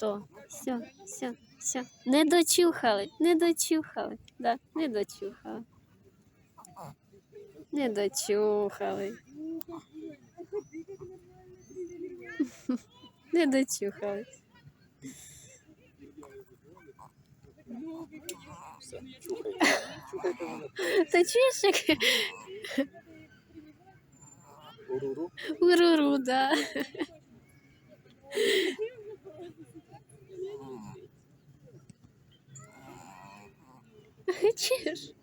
Що? Все, все, все. Не дочухали, не дочухали. Да, не дочухали. Не дочухали. Не дочухали. Все. Та чуєш, як Уруру. уруру, да. Чуєш?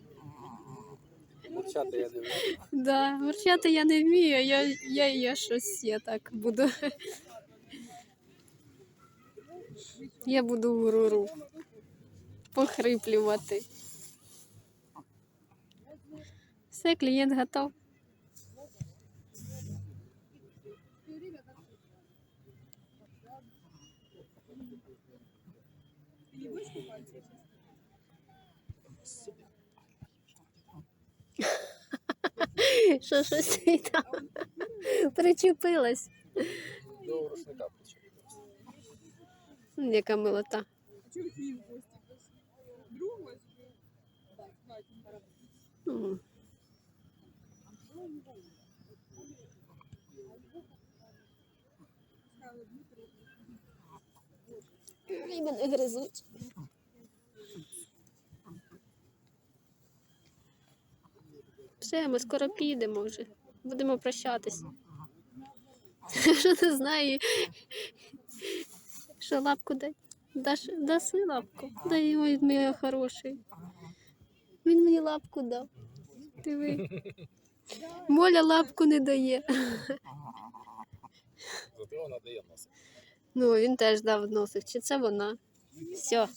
Мурчати я дивлюся. Да, вивчати я не вмію, я, я, я щось я так буду. Я буду уруру похриплювати. Все, клієнт готов. Що щось ти там причепилась. До рушника причепився. Яка милота. Мене гризуть. Все, ми скоро підемо вже. Будемо прощатись. Що не знаю. Що лапку дай? Даш, даси лапку. Дай ой, мій хороший. Він мені лапку дав. Диви. Моля лапку не дає. Зато вона дає носа. Ну, він теж дав носик. Чи це вона? Все.